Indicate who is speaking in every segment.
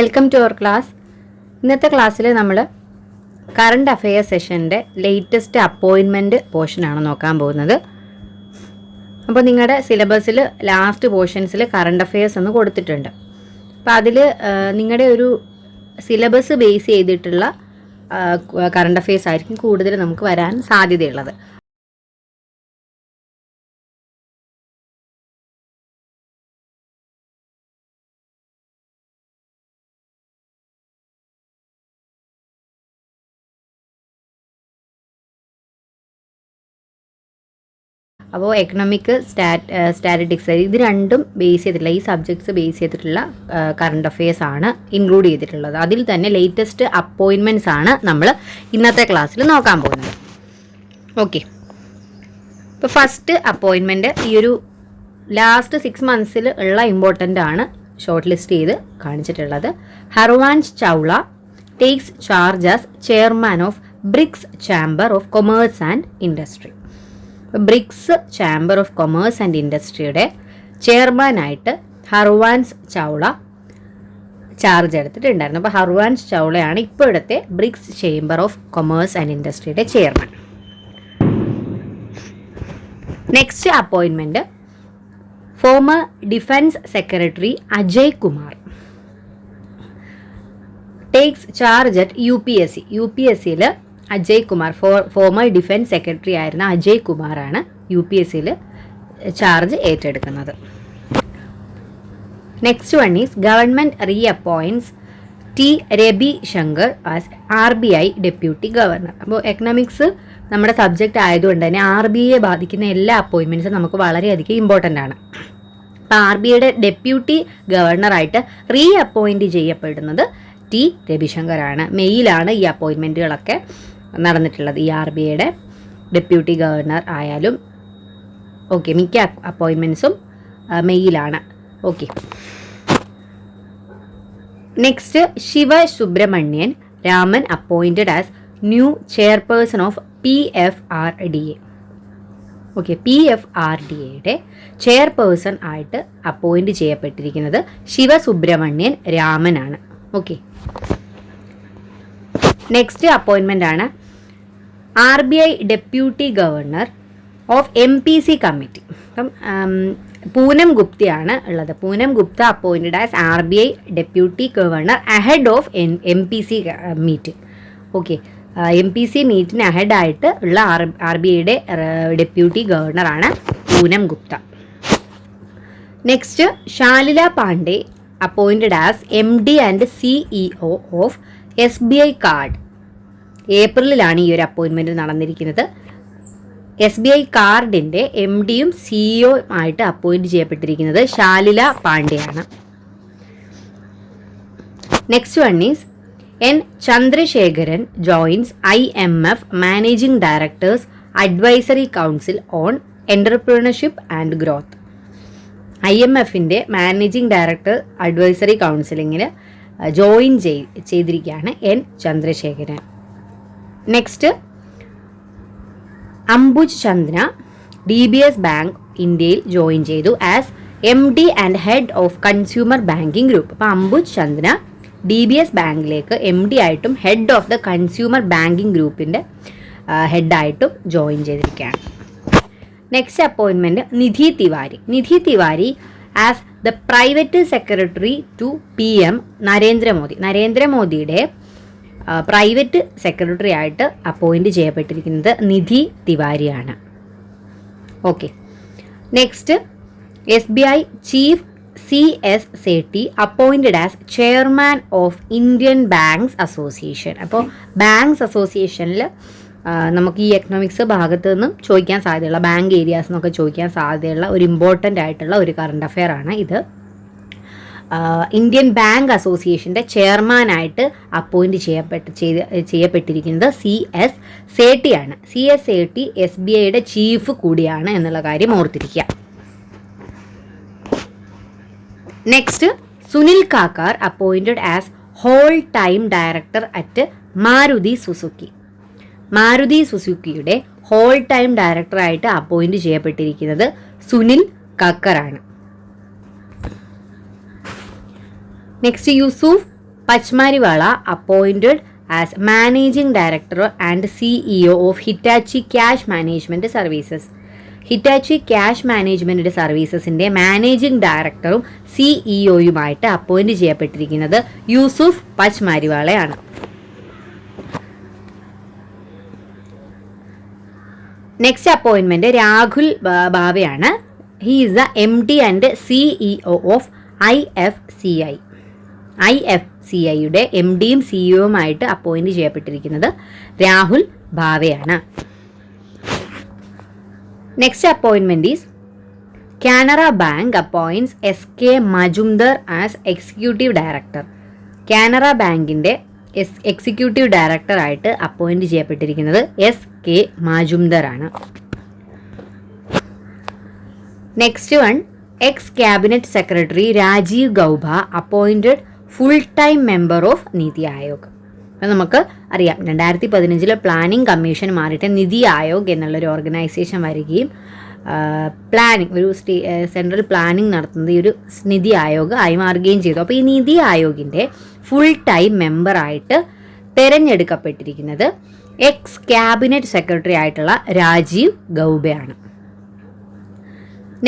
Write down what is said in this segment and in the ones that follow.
Speaker 1: Welcome to our class ഇന്നത്തെ ക്ലാസ്സിൽ നമ്മൾ കറണ്ട് അഫെയർ സെഷന്റെ ലേറ്റസ്റ്റ് അപ്പോയിൻമെന്റ് പോർഷനാണ് നോക്കാൻ പോകുന്നത്. അപ്പോൾ നിങ്ങളുടെ സിലബസിൽ ലാസ്റ്റ് പോർഷൻസിൽ കറണ്ട് അഫെയേഴ്സ് എന്ന് കൊടുത്തിട്ടുണ്ട്. അപ്പോൾ അതിൽ നിങ്ങളുടെ ഒരു സിലബസ് ബേസ് ചെയ്തിട്ടുള്ള കറണ്ട് അഫെയേഴ്സ് ആയിരിക്കും കൂടുതൽ നമുക്ക് വരാൻ സാധ്യതയുള്ളത്. അപ്പോൾ എക്കണോമിക് സ്റ്റാറ്റ് സ്റ്റാറ്റിറ്റിക്സ് ഇത് രണ്ടും ബേസ് ചെയ്തിട്ടുള്ള ഈ സബ്ജക്ട്സ് ബേസ് ചെയ്തിട്ടുള്ള കറണ്ട് അഫെയേഴ്സ് ആണ് ഇൻക്ലൂഡ് ചെയ്തിട്ടുള്ളത്. അതിൽ തന്നെ ലേറ്റസ്റ്റ് അപ്പോയിൻമെന്റ്സ് ആണ് നമ്മൾ ഇന്നത്തെ ക്ലാസ്സിൽ നോക്കാൻ പോകുന്നത്. ഓക്കെ ഇപ്പോൾ ഫസ്റ്റ് അപ്പോയിൻമെന്റ് ഈ ഒരു ലാസ്റ്റ് സിക്സ് മന്ത്സിൽ ഉള്ള ഇമ്പോർട്ടന്റ് ആണ് ഷോർട്ട് ലിസ്റ്റ് ചെയ്ത് കാണിച്ചിട്ടുള്ളത്. Harvansh Chawla takes charge as chairman of BRICS Chamber of Commerce and Industry BRICS Chamber of Commerce and ഇൻഡസ്ട്രിയുടെ ചെയർമാനായിട്ട് ഹർവാൻസ് ചൗള ചാർജ് എടുത്തിട്ടുണ്ടായിരുന്നു. അപ്പോൾ ഹർവാൻസ് ചൗളയാണ് ഇപ്പോഴത്തെ BRICS chamber of commerce and ഇൻഡസ്ട്രിയുടെ chairman. Next അപ്പോയിൻമെന്റ് former defence secretary Ajay Kumar takes charge at U P S C U P S സിയിൽ അജയ് കുമാർ ഫോ former defence secretary ആയിരുന്ന അജയ് കുമാറാണ് U P S സിയിൽ ചാർജ് ഏറ്റെടുക്കുന്നത്. Next one is government reappoints T Rabi Shankar as R B I deputy governor അപ്പോൾ economics നമ്മുടെ subject ആയതുകൊണ്ട് തന്നെ ആർ ബി ഐയെ ബാധിക്കുന്ന എല്ലാ അപ്പോയിൻമെന്റ്സും നമുക്ക് വളരെയധികം ഇമ്പോർട്ടന്റ് ആണ്. അപ്പോൾ ആർ ബി ഐയുടെ ഡെപ്യൂട്ടി ഗവർണറായിട്ട് റീ അപ്പോയിന്റ് ചെയ്യപ്പെടുന്നത് ടി രവിശങ്കറാണ് മെയ്യിലാണ് ഈ അപ്പോയിൻമെന്റുകളൊക്കെ നടന്നിട്ടുള്ളത്. ഈ ആർ ബി ഐയുടെ ഡെപ്യൂട്ടി ഗവർണർ ആയാലും ഓക്കെ മിക്ക അപ്പോയിൻമെന്റ്സും മെയ്യിലാണ് okay. Next Shiva Subramanian Raman appointed as new chairperson of P F R D A. Okay P F R D എയുടെ ചെയർപേഴ്സൺ ആയിട്ട് അപ്പോയിന്റ് ചെയ്യപ്പെട്ടിരിക്കുന്നത് ശിവസുബ്രഹ്മണ്യൻ രാമനാണ്. ഓക്കെ. നെക്സ്റ്റ് അപ്പോയിൻമെന്റ് ആണ് R B I deputy governor of M P C committee. അപ്പം പൂനം ഗുപ്തയാണ് ഉള്ളത്. Poonam Gupta appointed as R B I deputy governor ahead of N M P C meet okay M P C മീറ്റിന് അഹെഡായിട്ട് ഉള്ള R R B ഐയുടെ deputy ഗവർണറാണ് Poonam Gupta. Next Shalila Pande appointed as M D and CEO of S B I card ഏപ്രിലിലാണ് ഈ ഒരു അപ്പോയിൻമെന്റ് നടന്നിരിക്കുന്നത്. S B I കാർഡിന്റെ M ഡിയും CEO ആയിട്ട് അപ്പോയിന്റ് ചെയ്യപ്പെട്ടിരിക്കുന്നത് Shalila പാണ്ഡെയാണ്. Next one is N Chandrasekaran joins I M F managing directors advisory council on entrepreneurship and growth I M എഫിന്റെ managing director advisory കൗൺസിലിങ്ങിൽ ജോയിൻ ചെയ്തിരിക്കുകയാണ് N Chandrasekaran. Next Ambuj Chandra D B S bank ഇന്ത്യയിൽ join ചെയ്തു as M D and head of consumer banking group അപ്പോൾ Ambuj Chandra D B S ബാങ്കിലേക്ക് M D ആയിട്ടും head of the consumer banking ഗ്രൂപ്പിന്റെ ഹെഡായിട്ടും join ചെയ്തിരിക്കുകയാണ്. Next അപ്പോയിൻമെന്റ് Nidhi Tiwari Nidhi Tiwari as the private secretary to P M Narendra Modi നരേന്ദ്രമോദിയുടെ private secretary ആയിട്ട് appoint ചെയ്യപ്പെട്ടിരിക്കുന്നത് Nidhi തിവാരിയാണ്. Okay. Next S B I chief C S സേട്ടി appointed as chairman of Indian banks association. അപ്പോൾ banks അസോസിയേഷനിൽ നമുക്ക് ഈ economics ഭാഗത്ത് നിന്നും ചോദിക്കാൻ സാധ്യതയുള്ള ബാങ്ക് ഏരിയാസ് എന്നൊക്കെ ചോദിക്കാൻ സാധ്യതയുള്ള ഒരു ഇമ്പോർട്ടന്റ് ആയിട്ടുള്ള ഒരു കറണ്ട് അഫെയർ ആണ് ഇത്. ഇന്ത്യൻ ബാങ്ക് അസോസിയേഷന്റെ ചെയർമാനായിട്ട് അപ്പോയിന്റ് ചെയ്യപ്പെട്ട് ചെയ്ത് ചെയ്യപ്പെട്ടിരിക്കുന്നത് C S സേട്ടിയാണ് C S Setty S B ഐയുടെ ചീഫ് കൂടിയാണ് എന്നുള്ള കാര്യം ഓർത്തിരിക്കുക. Next Sunil Kakkar appointed as whole time director at Maruti Suzuki Maruti സുസുക്കിയുടെ whole time ഡയറക്ടറായിട്ട് അപ്പോയിന്റ് ചെയ്യപ്പെട്ടിരിക്കുന്നത് Sunil കക്കറാണ് next Yusuf Pachmariwala appointed as managing director and CEO of Hitachi cash management services Hitachi cash management സർവീസസിന്റെ managing ഡയറക്ടറും സിഇഒയുമായിട്ട് appoint ചെയ്യപ്പെട്ടിരിക്കുന്നത് യൂസുഫ് പച്മാരിവാളയാണ് next appointment Rahul ബാബയാണ് he is the M D and CEO of I F C I I F C ഐയുടെ M ഡിയും സിഇഒയുമായിട്ട് appoint ചെയ്യപ്പെട്ടിരിക്കുന്നത് രാഹുൽ ഭാവയാണ്. Next അപ്പോയിൻമെന്റ് is Canara bank appoints S K Majumdar as executive director Canara ബാങ്കിന്റെ S executive ഡയറക്ടറായിട്ട് appoint ചെയ്യപ്പെട്ടിരിക്കുന്നത് S K Majumdar ആണ്. Next one ex cabinet secretary Rajiv Gauba appointed full time member of NITI Aayog അപ്പം നമുക്ക് അറിയാം. രണ്ടായിരത്തി പതിനഞ്ചിൽ planning commission മാറിയിട്ട് നിതി ആയോഗ് എന്നുള്ളൊരു ഓർഗനൈസേഷൻ വരികയും പ്ലാനിങ് ഒരു സ്റ്റേ സെൻട്രൽ പ്ലാനിങ് നടത്തുന്നത് ഈ ഒരു നിതി ആയോഗ് ആയി മാറുകയും ചെയ്തു. അപ്പോൾ ഈ നിതി ആയോഗിന്റെ ഫുൾ ടൈം മെമ്പറായിട്ട് തിരഞ്ഞെടുക്കപ്പെട്ടിരിക്കുന്നത് എക്സ് ക്യാബിനറ്റ് സെക്രട്ടറി ആയിട്ടുള്ള രാജീവ് ഗൗബയാണ്.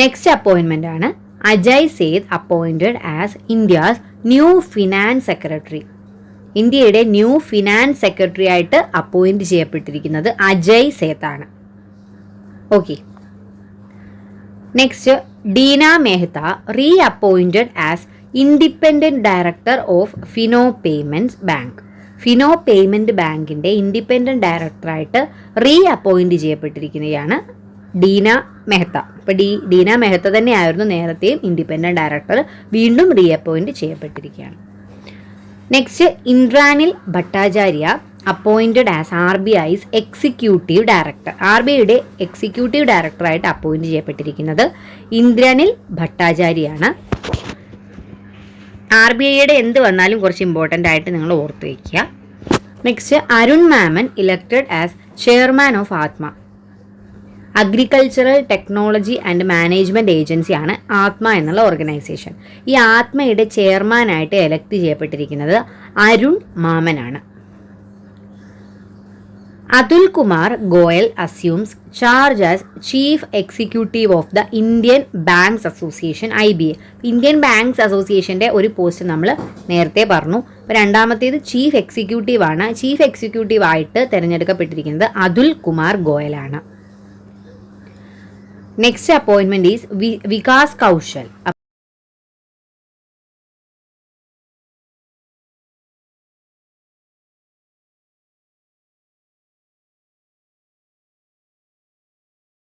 Speaker 1: നെക്സ്റ്റ് അപ്പോയിൻമെന്റ് ആണ് Ajay Seth appointed as India's new finance secretary. ഇന്ത്യയുടെ ന്യൂ ഫിനാൻസ് സെക്രട്ടറി ആയിട്ട് അപ്പോയിന്റ് ചെയ്യപ്പെട്ടിരിക്കുന്നത് Ajay സേത്താണ്. Okay. Next Deena Mehta reappointed as independent director of Fino payments bank Fino payment ബാങ്കിന്റെ ഇൻഡിപെൻഡന്റ് ഡയറക്ടറായിട്ട് reappoint ചെയ്യപ്പെട്ടിരിക്കുന്നതാണ് ഡീന മെഹ്ത്ത ഇപ്പോൾ ഡി ഡീന മെഹ്ത്ത തന്നെയായിരുന്നു നേരത്തെയും ഇൻഡിപെൻഡന്റ് ഡയറക്ടർ വീണ്ടും reappoint ചെയ്യപ്പെട്ടിരിക്കുകയാണ്. Next Indranil Bhattacharya appointed as R B I's executive director R B ഐയുടെ executive ഡയറക്ടറായിട്ട് appoint ചെയ്യപ്പെട്ടിരിക്കുന്നത് ഇന്ദ്രനിൽ ഭട്ടാചാര്യയാണ് ആർ ബി ഐയുടെ എന്ത് വന്നാലും കുറച്ച് ഇമ്പോർട്ടന്റ് ആയിട്ട് നിങ്ങൾ ഓർത്ത് വയ്ക്കുക next Arun Mammen elected as chairman of ATMA. Agricultural technology and management ഏജൻസിയാണ് ആത്മ എന്നുള്ള ഓർഗനൈസേഷൻ. ഈ ആത്മയുടെ ചെയർമാനായിട്ട് എലക്ട് ചെയ്യപ്പെട്ടിരിക്കുന്നത് Arun മാമനാണ്. Atul Kumar Goyal assumes charge as chief executive of the Indian banks association I B A Indian banks അസോസിയേഷന്റെ ഒരു post നമ്മൾ നേരത്തെ പറഞ്ഞു. അപ്പോൾ രണ്ടാമത്തേത് ചീഫ് എക്സിക്യൂട്ടീവ് ആണ്. ചീഫ് എക്സിക്യൂട്ടീവ് ആയിട്ട് തിരഞ്ഞെടുക്കപ്പെട്ടിരിക്കുന്നത് അതുൽ കുമാർ ഗോയലാണ്. Next അപ്പോയിൻമെന്റ് is Vikas Kaushal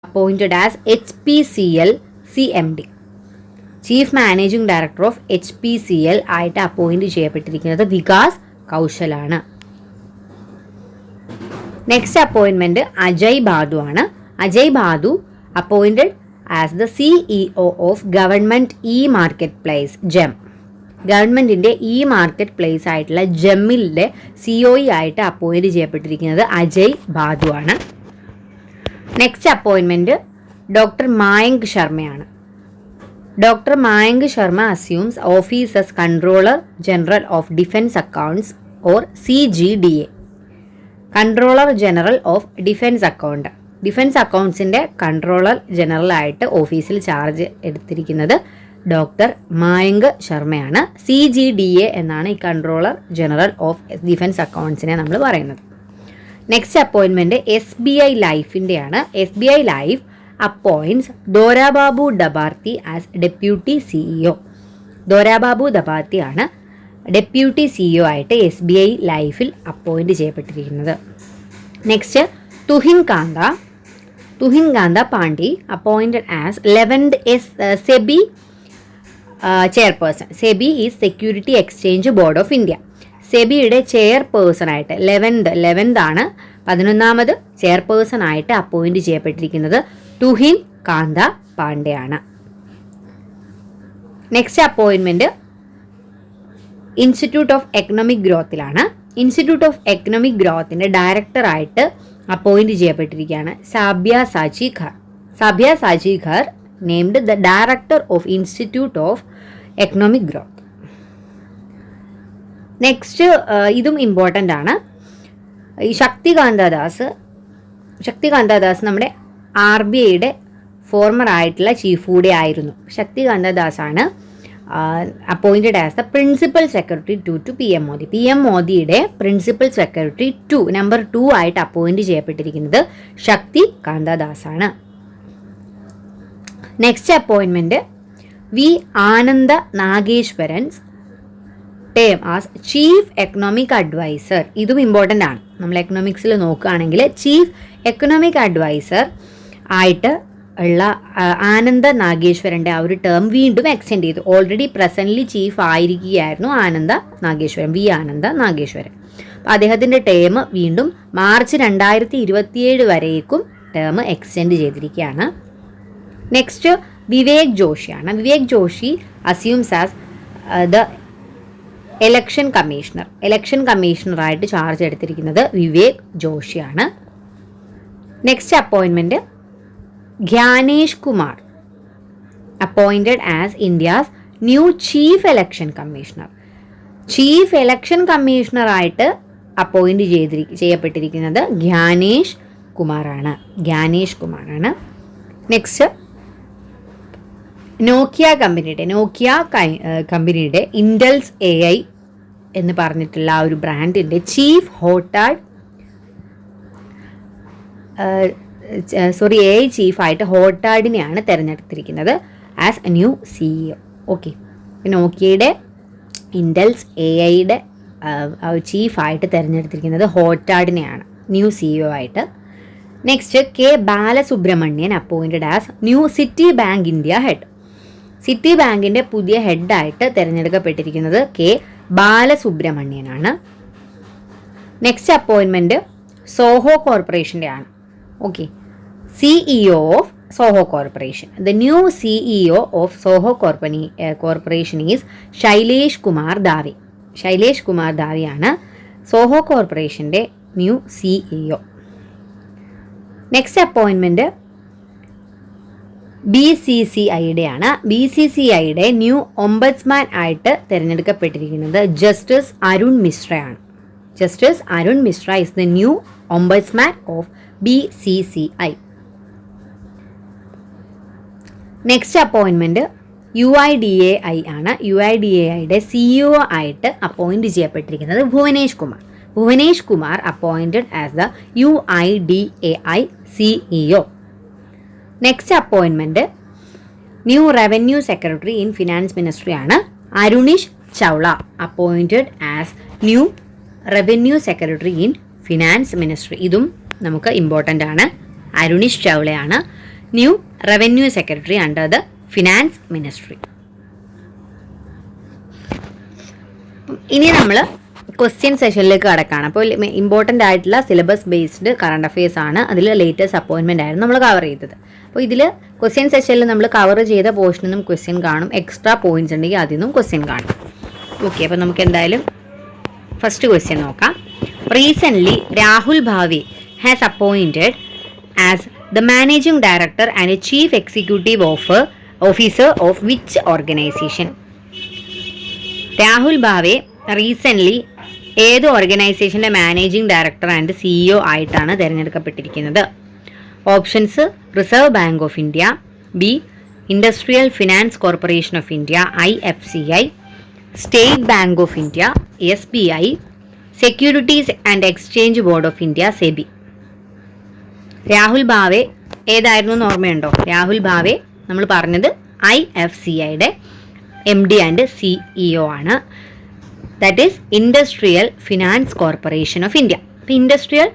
Speaker 1: appointed as H P C L C M D chief managing director of H P C L ആയിട്ട് അപ്പോയിന്റ് ചെയ്യപ്പെട്ടിരിക്കുന്നത് വികാസ് കൗശലാണ്. നെക്സ്റ്റ് അപ്പോയിൻമെന്റ് അജയ് ബാദു ആണ്. Ajay Bhadoo appointed as the CEO of government e marketplace GeM ഗവൺമെന്റിന്റെ e marketplace ആയിട്ടുള്ള ജെമ്മിലെ COE e ആയിട്ട് appoint ചെയ്യപ്പെട്ടിരിക്കുന്നത് അജയ് ബാദു ആണ് നെക്സ്റ്റ് അപ്പോയിൻമെന്റ് ഡോക്ടർ മായങ്ക് ശർമ്മയാണ് doctor Mayank Sharma assumes office offices controller general of defence accounts or C G D A controller general of defence account defence അക്കൗണ്ട്സിന്റെ controller general ആയിട്ട് ഓഫീസിൽ charge എടുത്തിരിക്കുന്നത് ഡോക്ടർ മായങ്ക് ശർമ്മയാണ്. C G D A എന്നാണ് ഈ controller general of defence അക്കൗണ്ട്സിനെ നമ്മൾ പറയുന്നത്. Next അപ്പോയിൻമെന്റ് S B I ലൈഫിന്റെയാണ് S B I life appoints Dorababu Dabarthi as deputy CEO Dorababu Dabarthi ആണ് ഡെപ്യൂട്ടി സിഇഒ ആയിട്ട് എസ് ബി ഐ ലൈഫിൽ appoint ചെയ്യപ്പെട്ടിരിക്കുന്നത്. Next Tuhin Kanta Tuhin Kanta Pandey appointed as eleventh S SEBI chairperson SEBI is security exchange board of India സെബിയുടെ chairperson ആയിട്ട് eleventh eleventh ആണ് പതിനൊന്നാമത് chairperson ആയിട്ട് appoint ചെയ്യപ്പെട്ടിരിക്കുന്നത് തുഹിൻ കാന്ത പാണ്ഡെയാണ് next അപ്പോയിൻമെന്റ് institute of economic ഗ്രോത്തിലാണ് institute of economic ഗ്രോത്തിന്റെ ഡയറക്ടറായിട്ട് appoint ചെയ്യപ്പെട്ടിരിക്കുകയാണ്. സാബ്യ Saji ഖർ. സാബ്യ Saji ഖർ named the director of institute of economic growth next ഇതും important ആണ്. ഈ ശക്തികാന്തദാസ് ശക്തികാന്തദാസ് നമ്മുടെ R B ഐയുടെ ഫോർമർ ആയിട്ടുള്ള ചീഫ് കൂടെ ആയിരുന്നു. ശക്തികാന്തദാസ് ആണ് appointed as the principal secretary to to P M Modi. P M മോദിയുടെ principal secretary to number two ആയിട്ട് അപ്പോയിന്റ് ചെയ്യപ്പെട്ടിരിക്കുന്നത് ശക്തി കാന്തദാസാണ്. Next അപ്പോയിൻമെന്റ് V Anantha Nageswaran term as chief economic adviser ഇതും ഇമ്പോർട്ടന്റ് ആണ്. നമ്മൾ എക്കണോമിക്സിൽ നോക്കുകയാണെങ്കിൽ ചീഫ് എക്കണോമിക് അഡ്വൈസർ ആയിട്ട് ഉള്ള ആനന്ദ നാഗേശ്വരന്റെ ആ ഒരു ടേം വീണ്ടും എക്സ്റ്റെൻഡ് ചെയ്തു. ഓൾറെഡി പ്രസന്റ്ലി ചീഫ് ആയിരിക്കുകയായിരുന്നു ആനന്ദ നാഗേശ്വരൻ വി ആനന്ദ നാഗേശ്വരൻ. അദ്ദേഹത്തിന്റെ ടേം വീണ്ടും മാർച്ച് രണ്ടായിരത്തി ഇരുപത്തിയേഴ് വരേക്കും ടേം എക്സ്റ്റെൻഡ് ചെയ്തിരിക്കുകയാണ്. Next Vivek ജോഷിയാണ്. Vivek Joshi assumes as the election commissioner election കമ്മീഷണറായിട്ട് charge എടുത്തിരിക്കുന്നത് വിവേക് ജോഷിയാണ്. Next അപ്പോയിൻമെന്റ് Gyanesh Kumar appointed as India's new chief election commissioner chief election കമ്മീഷണറായിട്ട് appoint ചെയ്തിരി ചെയ്യപ്പെട്ടിരിക്കുന്നത് ഗ്യാനേഷ് കുമാറാണ്. ഗ്യാനേഷ് കുമാറാണ്. നെക്സ്റ്റ് നോക്കിയ കമ്പനിയുടെ നോക്കിയ കമ്പനിയുടെ ഇൻഡൽസ് എ ഐ എന്ന് പറഞ്ഞിട്ടുള്ള ആ ഒരു ബ്രാൻഡിന്റെ ചീഫ് ഹോട്ടാഡ് സോറി എ ഐ ചീഫായിട്ട് ഹോട്ടാഡിനെയാണ് തിരഞ്ഞെടുത്തിരിക്കുന്നത് as a new CEO okay നോക്കിയയുടെ ഇൻഡൽസ് A ഐയുടെ ചീഫായിട്ട് തിരഞ്ഞെടുത്തിരിക്കുന്നത് ഹോട്ടാഡിനെയാണ് ന്യൂ സിഇഒ ആയിട്ട്. Next K Balasubramanian appointed as new Citibank India head Citi ബാങ്കിന്റെ പുതിയ ഹെഡായിട്ട് തിരഞ്ഞെടുക്കപ്പെട്ടിരിക്കുന്നത് കെ ബാലസുബ്രഹ്മണ്യനാണ്. നെക്സ്റ്റ് അപ്പോയിൻമെന്റ് സോഹോ കോർപ്പറേഷന്റെ ആണ് okay CEO of Zoho corporation the new CEO of Zoho company corporation is Shailesh Kumar Davey Shailesh Kumar ദാവിയാണ് Zoho കോർപ്പറേഷന്റെ ന്യൂ സിഇഒ നെക്സ്റ്റ് അപ്പോയിൻമെന്റ് ബി സി സി ഐയുടെ ആണ്. ബി സി സി ഐയുടെ ന്യൂ ഒമ്പത്സ്മാൻ ആയിട്ട് തിരഞ്ഞെടുക്കപ്പെട്ടിരിക്കുന്നത് justice Arun മിശ്രയാണ് justice Arun Mishra is the new ombudsman of B C C I next അപ്പോയിൻമെന്റ് U I D A I ആണ്. U I D A ഐയുടെ CEO ആയിട്ട് appoint ചെയ്യപ്പെട്ടിരിക്കുന്നത് Bhuvnesh Kumar. Bhuvnesh Kumar appointed as the U I D A I CEO next അപ്പോയിൻമെന്റ് new revenue secretary in finance ministry ആണ്. Arunish Chawla appointed as new revenue secretary in finance ministry ഇതും നമുക്ക് important ആണ്. Arunish ചൗളയാണ് new revenue secretary under the finance ministry ഇനി നമ്മൾ question സെഷനിലേക്ക് കടക്കാണ്. അപ്പോൾ important ആയിട്ടുള്ള syllabus based current affairs ആണ് അതിൽ ലേറ്റസ്റ്റ് അപ്പോയിൻമെന്റ് ആയിരുന്നു നമ്മൾ കവർ ചെയ്തത്. അപ്പോൾ ഇതിൽ ക്വസ്റ്റ്യൻ സെഷനിൽ നമ്മൾ കവർ ചെയ്ത പോർഷനിൽ നിന്നും ക്വസ്റ്റ്യൻ കാണും. എക്സ്ട്രാ പോയിന്റ്സ് ഉണ്ടെങ്കിൽ അതിൽ നിന്നും ക്വസ്റ്റ്യൻ കാണും. ഓക്കെ അപ്പോൾ നമുക്ക് എന്തായാലും ഫസ്റ്റ് ക്വസ്റ്റ്യൻ നോക്കാം. Recently Rahul Bhave has appointed as the managing director and chief executive of officer of which organisation Rahul Bhave recently ഏത് ഓർഗനൈസേഷന്റെ മാനേജിംഗ് ഡയറക്ടർ ആൻഡ് സിഇഒ ആയിട്ടാണ് തിരഞ്ഞെടുക്കപ്പെട്ടിരിക്കുന്നത്? Options Reserve Bank of India B Industrial Finance Corporation of India I F C I State Bank of India S B I Securities and Exchange Board of India SEBI Rahul Bhave ഏതായിരുന്നു എന്ന് ഓർമ്മയുണ്ടോ? രാഹുൽ ഭാവെ നമ്മൾ പറഞ്ഞത് I F C ഐയുടെ M D and CEO ആണ്. That is Industrial Finance Corporation of India അപ്പോൾ industrial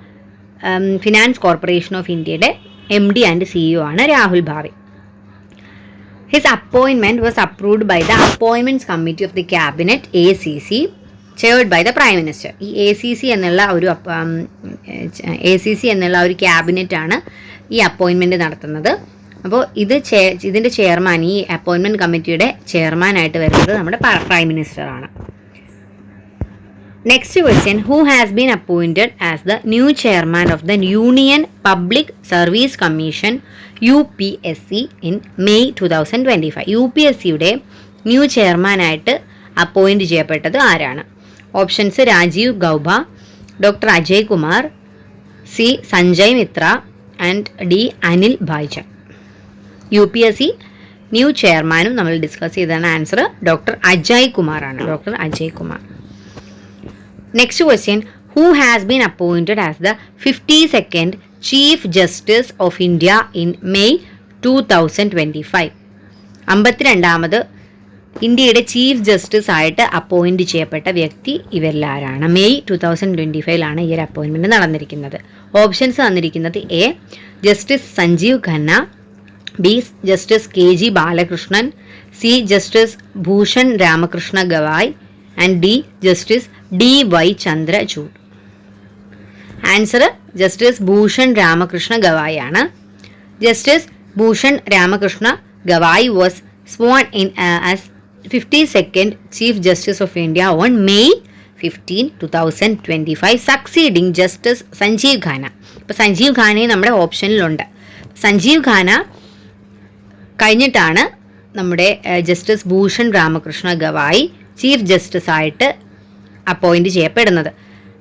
Speaker 1: finance corporation of ഇന്ത്യയുടെ M D and CEO ആണ് Rahul Bhave. His അപ്പോയിൻമെന്റ് was approved by the Appointments Committee of the Cabinet A C C chaired by the prime minister ഈ A C C എന്നുള്ള ഒരു A C C എന്നുള്ള ഒരു ക്യാബിനറ്റാണ് ഈ അപ്പോയിൻമെന്റ് നടത്തുന്നത്. അപ്പോൾ ഇത് ചെ ഇതിന്റെ ചെയർമാൻ ഈ അപ്പോയിൻമെന്റ് കമ്മിറ്റിയുടെ ചെയർമാനായിട്ട് വരുന്നത് നമ്മുടെ പ്രൈം മിനിസ്റ്റർ ആണ്. Next question who has been appointed as the new chairman of the Union Public Service Commission U P S C in May two thousand twenty five U P S സിയുടെ new ചെയർമാനായിട്ട് appoint ചെയ്യപ്പെട്ടത് ആരാണ്? Options Rajiv Gauba doctor Ajay Kumar C Sanjay Mitra and D Anil ഭായ്ച U P S C new ചെയർമാനും നമ്മൾ discuss ചെയ്തതാണ് answer doctor Ajay കുമാറാണ്. Doctor Ajay Kumar. Next question. Who has been appointed as the fifty second chief justice of India in May two thousand twenty five. അമ്പത്തിരണ്ടാമത് ഇന്ത്യയുടെ chief justice ആയിട്ട് appoint ചെയ്യപ്പെട്ട വ്യക്തി ഇവരിലാരാണ്. May two thousand twenty ഫൈവിലാണ് ഈ ഒരു അപ്പോയിൻമെന്റ് നടന്നിരിക്കുന്നത്. ഓപ്ഷൻസ് തന്നിരിക്കുന്നത് A justice Sanjiv Khanna B justice K G Balakrishnan C justice Bhushan Ramakrishna Gavai and D justice D Y Chandrachud. Answer justice Bhushan Ramakrishna Gavai ആണ് justice Bhushan Ramakrishna Gavai was sworn in as fifty second chief justice of India on May fifteen two thousand twenty five succeeding justice Sanjiv Khanna ഇപ്പോൾ സഞ്ജീവ് ഖാനയെ നമ്മുടെ ഓപ്ഷനിലുണ്ട് സഞ്ജീവ് ഖാന കഴിഞ്ഞിട്ടാണ് നമ്മുടെ justice Bhushan Ramakrishna Gavai chief justice ആയിട്ട് appoint ചെയ്യപ്പെടുന്നത്.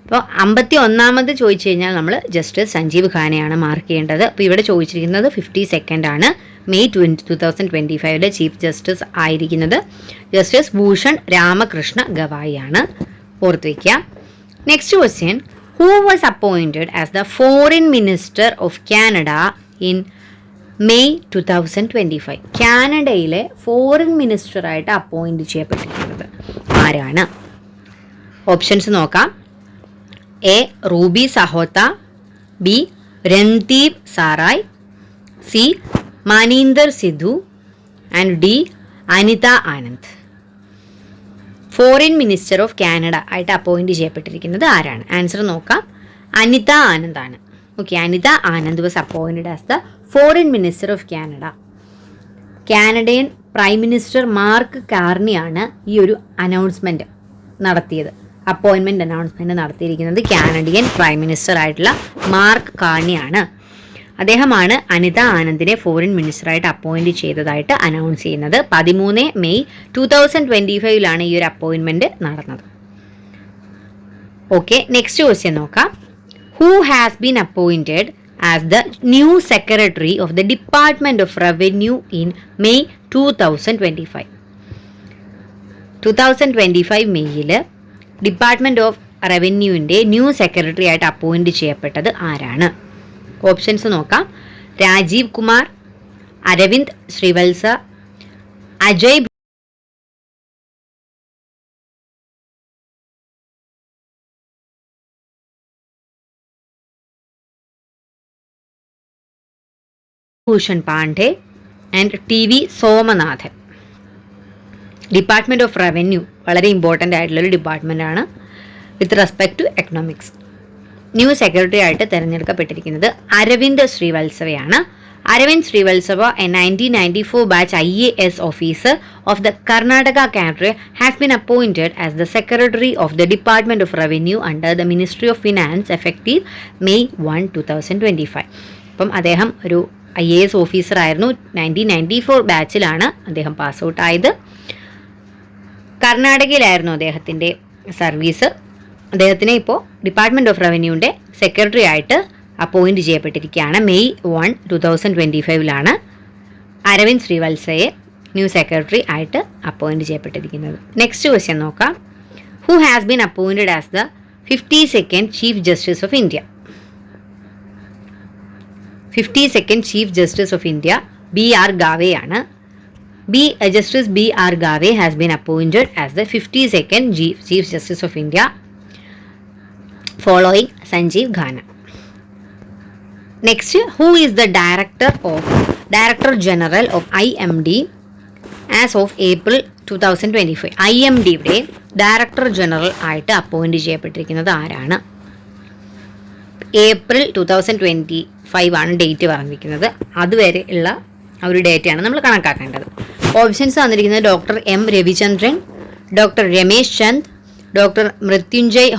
Speaker 1: അപ്പോൾ അമ്പത്തി ഒന്നാമത് ചോദിച്ചു കഴിഞ്ഞാൽ നമ്മൾ ജസ്റ്റിസ് സഞ്ജീവ് ഖാനെയാണ് മാർക്ക് ചെയ്യേണ്ടത്. അപ്പോൾ ഇവിടെ ചോദിച്ചിരിക്കുന്നത് fifty സെക്കൻഡാണ് May twenty two thousand twenty ഫൈവിലെ chief justice ആയിരിക്കുന്നത് ജസ്റ്റിസ് ഭൂഷൺ രാമകൃഷ്ണ ഗവായിയാണ് ഓർത്ത് വയ്ക്കുക next question who was appointed as the foreign minister of Canada in May two thousand twenty five കാനഡയിലെ ഫോറിൻ മിനിസ്റ്ററായിട്ട് അപ്പോയിന്റ് ചെയ്യപ്പെട്ടിരിക്കുന്നത് ആരാണ്? ഓപ്ഷൻസ് നോക്കാം. A Ruby Sahota B Randeep Sarai C Maninder Sidhu and D Anita Anand. Foreign minister of Canada ആയിട്ട് appoint ചെയ്യപ്പെട്ടിരിക്കുന്നത് ആരാണ്? Answer നോക്കാം. അനിത ആനന്ദ് ആണ്. Okay Anita Anand was appointed as the foreign minister of Canada Canadian prime minister Mark കാർണിയാണ് ഈ ഒരു announcement നടത്തിയത്. അപ്പോയിൻമെന്റ് announcement നടത്തിയിരിക്കുന്നത് കാനഡിയൻ പ്രൈം മിനിസ്റ്റർ ആയിട്ടുള്ള മാർക്ക് കാർണിയാണ് അദ്ദേഹമാണ് അനിത ആനന്ദിനെ ഫോറിൻ മിനിസ്റ്ററായിട്ട് അപ്പോയിന്റ് ചെയ്തതായിട്ട് അനൗൺസ് ചെയ്യുന്നത്. പതിമൂന്ന് മെയ് ടു തൗസൻഡ് ട്വന്റി ഫൈവിലാണ് ഈ ഒരു അപ്പോയിൻമെന്റ് നടന്നത്. ഓക്കെ നെക്സ്റ്റ് ക്വസ്റ്റ്യൻ നോക്കാം. Who has been appointed as the new secretary of the department of revenue in May to thousand twenty five two thousand twenty five മെയ്യിൽ department of റവന്യൂവിന്റെ new secretary ആയിട്ട് appoint ചെയ്യപ്പെട്ടത് ആരാണ്? Options നോക്കാം. Rajeev Kumar Arvind Shrivatsa Ajay Bhushan Pandey and T V Somanathan. Department of revenue വളരെ important ആയിട്ടുള്ളൊരു ഡിപ്പാർട്ട്മെന്റാണ് with respect to economics new secretary ആയിട്ട് തിരഞ്ഞെടുക്കപ്പെട്ടിരിക്കുന്നത് Arvind ശ്രീവത്സവയാണ്. Arvind Shrivastava a nineteen ninety four batch I A S officer of the Karnataka cadre has been appointed as the secretary of the department of revenue under the ministry of finance effective May one two thousand twenty five അപ്പം അദ്ദേഹം ഒരു I A S officer ആയിരുന്നു. Nineteen ninety four ബാച്ചിലാണ് അദ്ദേഹം pass out ആയത്. കർണാടകയിലായിരുന്നു അദ്ദേഹത്തിന്റെ service അദ്ദേഹത്തിനെ ഇപ്പോൾ ഡിപ്പാർട്ട്മെന്റ് ഓഫ് റവന്യൂവിന്റെ സെക്രട്ടറി ആയിട്ട് appoint ചെയ്യപ്പെട്ടിരിക്കുകയാണ്. May one two thousand twenty ഫൈവിലാണ് Arvind ശ്രീവത്സയെ ന്യൂ സെക്രട്ടറി ആയിട്ട് അപ്പോയിന്റ് ചെയ്യപ്പെട്ടിരിക്കുന്നത്. നെക്സ്റ്റ് ക്വസ്റ്റ്യൻ നോക്കാം. Who has been appointed as the fifty second chief justice of India fifty second chief justice of India B R ഗാവെയാണ് B justice B R Gavai has been appointed as the fifty second chief justice of India following next who is the director of director general of I M D as of April two thousand twenty five I M ഡിയുടെ director general ആയിട്ട് appoint ചെയ്യപ്പെട്ടിരിക്കുന്നത് ആരാണ്? April two thousand twenty five ആണ് date പറഞ്ഞിരിക്കുന്നത്. അതുവരെ ഉള്ള ഒരു ഡേറ്റയാണ് നമ്മൾ കണക്കാക്കേണ്ടത്. ഓപ്ഷൻസ് തന്നിരിക്കുന്നത് doctor M Ravichandran doctor Ramesh Chand doctor Mrutyunjay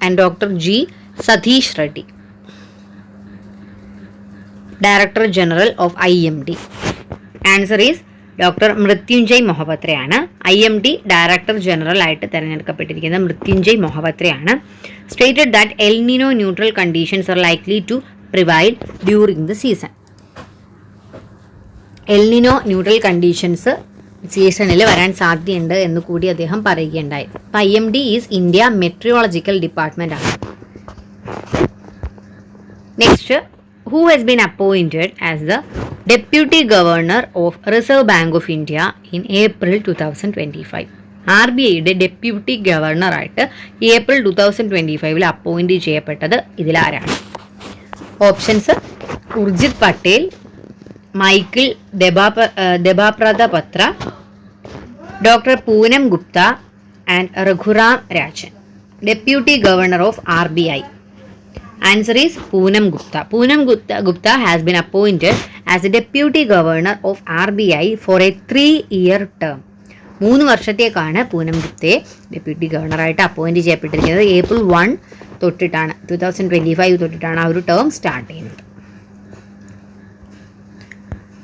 Speaker 1: Mohapatra G Satish Reddy director general of I M D answer is doctor Mrutyunjay മൊഹപത്രയാണ് I M D director general ആയിട്ട് തിരഞ്ഞെടുക്കപ്പെട്ടിരിക്കുന്ന Mrutyunjay മൊഹപത്രയാണ് stated that El Nino neutral conditions are likely to provide during the season El Nino neutral conditions സീസണിൽ വരാൻ സാധ്യതയുണ്ട് എന്ന് കൂടി അദ്ദേഹം പറയുകയുണ്ടായി. അപ്പം I M D is India Meteorological Department ആണ്. Next who has been appointed as the deputy governor of reserve bank of India in April two thousand twenty five R B ഐയുടെ ഡെപ്യൂട്ടി ഗവർണറായിട്ട് ഏപ്രിൽ ടു തൗസൻഡ് ട്വന്റി ഫൈവിൽ appoint ചെയ്യപ്പെട്ടത് ഇതിലാരാണ്? Options Urjit Patel Michael ദബാപ Debabrata Patra doctor Poonam Gupta and Raghuram Rajan. Deputy governor of R B I answer is Poonam Gupta. Poonam Gupta Gupta has been appointed as a deputy governor of R B I for a three year term മൂന്ന് വർഷത്തേക്കാണ് പൂനം ഗുപ്തയെ deputy ഗവർണറായിട്ട് appoint ചെയ്യപ്പെട്ടിരിക്കുന്നത്. April one തൊട്ടിട്ടാണ് two thousand twenty five തൊട്ടിട്ടാണ് ആ ഒരു term start ചെയ്യുന്നത്.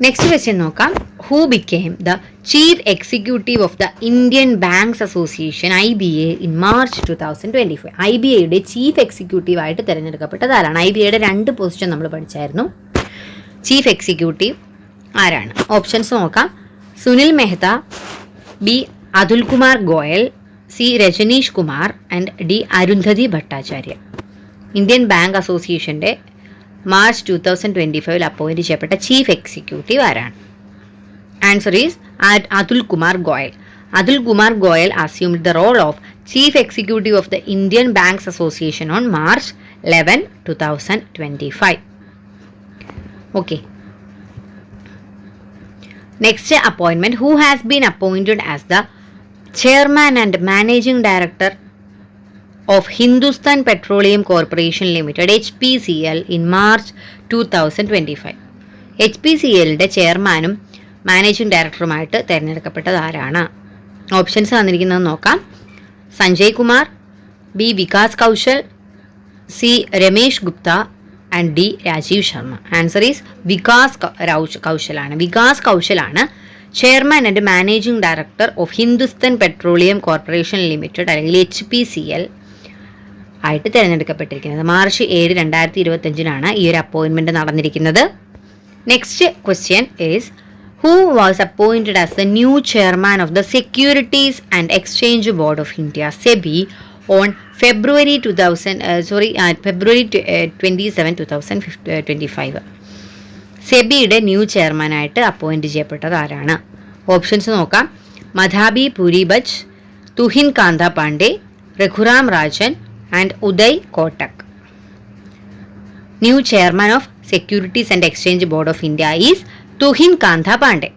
Speaker 1: നെക്സ്റ്റ് ക്വസ്റ്റ്യൻ നോക്കാം. Who became the chief executive of the Indian banks association I B A in March two thousand twenty five I B എയുടെ chief executive ആയിട്ട് തിരഞ്ഞെടുക്കപ്പെട്ടത് ആരാണ്? I B എയുടെ രണ്ട് പൊസിഷൻ നമ്മൾ പഠിച്ചായിരുന്നു. ചീഫ് എക്സിക്യൂട്ടീവ് ആരാണ്? ഓപ്ഷൻസ് നോക്കാം. Sunil Mehta B Atul Kumar Goel C Rajneesh Kumar and D Arundhati Bhattacharya Indian bank അസോസിയേഷന്റെ മാർച്ച് ടു തൗസൻഡ് ട്വന്റി ഫൈവിൽ അപ്പോയിന്റ് ചെയ്യപ്പെട്ട ചീഫ് എക്സിക്യൂട്ടീവ് ആരാണ്? Answer is Atul Kumar Goyal Atul Kumar Goyal assumed the role of chief executive of the Indian banks association on March eleven two thousand twenty five okay next അപ്പോയിൻമെന്റ് who has been appointed as the chairman and managing director P C L in March two thousand twenty five H P C എല്ലിന്റെ ചെയർമാനും managing ഡയറക്ടറുമായിട്ട് തിരഞ്ഞെടുക്കപ്പെട്ടത് ആരാണ്? Options തന്നിരിക്കുന്നത് നോക്കാം. Sanjay Kumar B Vikas Kaushal C Ramesh Gupta and D Rajeev Sharma. Answer is Vikas കൗശലാണ്. Vikas കൗശലാണ് chairman and managing director of Hindustan petroleum corporation limited അല്ലെങ്കിൽ H P C L ആയിട്ട് തിരഞ്ഞെടുക്കപ്പെട്ടിരിക്കുന്നത്. മാർച്ച് ഏഴ് രണ്ടായിരത്തി ഇരുപത്തഞ്ചിനാണ് ഈ ഒരു അപ്പോയിൻമെന്റ് നടന്നിരിക്കുന്നത്. Next question is who was appointed as the new chairman of the securities and exchange board of India SEBI on February two thousand sorry February twenty seven two thousand fifty twenty five സെബിയുടെ new ചെയർമാനായിട്ട് appoint ചെയ്യപ്പെട്ടത് ആരാണ്? Options നോക്കാം. മധാബി പുരിബജ് തുഹിൻ കാന്ത Pandey Raghuram Rajan and Uday Kotak new chairman of securities and exchange board of India is Tuhin kantha Pandey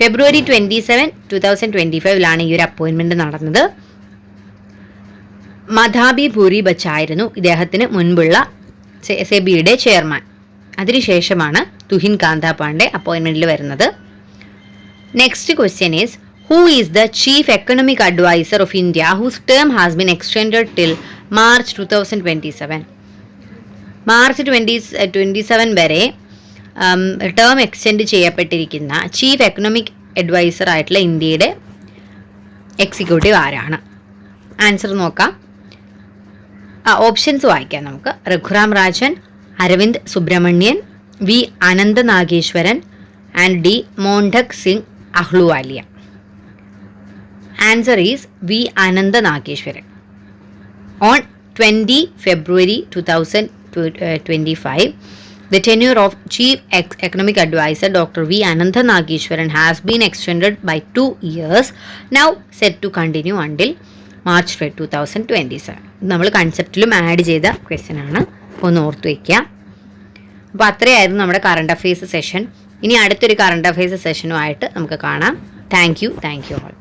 Speaker 1: February twenty seven to thousand twenty ഫൈവിലാണ് ഈ ഒരു അപ്പോയിൻമെന്റ് നടന്നത്. മധാബി ഭൂരി ബച്ചായിരുന്നു ഇദ്ദേഹത്തിന് മുൻപുള്ള സെബിയുടെ ചെയർമാൻ അതിനുശേഷമാണ് തുഹിൻ കാന്ത പാണ്ഡെ അപ്പോയിൻമെന്റിൽ വരുന്നത്. Next question is who is the chief economic advisor of India, whose term has been extended till March two thousand twenty seven March twenty twenty seven വരെ ടേം എക്സ്റ്റെൻഡ് ചെയ്യപ്പെട്ടിരിക്കുന്ന ചീഫ് എക്കണോമിക് അഡ്വൈസർ ആയിട്ടുള്ള ഇന്ത്യയുടെ executive ആരാണ്? Answer നോക്കാം. Options വായിക്കാം നമുക്ക്. Raghuram Rajan Arvind Subramanian V Anantha Nageswaran and the Montek Singh Ahluwalia. Answer is V Anantha Nageswaran on twenty February two thousand twenty five The tenure of Chief Economic Advisor Dr. V. Anantha Nageshwaran has been extended by two years, now set to continue until March two thousand twenty seven നമ്മൾ കൺസെപ്റ്റിലും add ചെയ്ത question ആണ്. ഒന്ന് ഓർത്ത് വയ്ക്കുക. അപ്പോൾ അത്രയായിരുന്നു നമ്മുടെ current affairs session ഇനി അടുത്തൊരു കറണ്ട് അഫയേഴ്സ് സെഷനുമായിട്ട് നമുക്ക് കാണാം. Thank you thank you all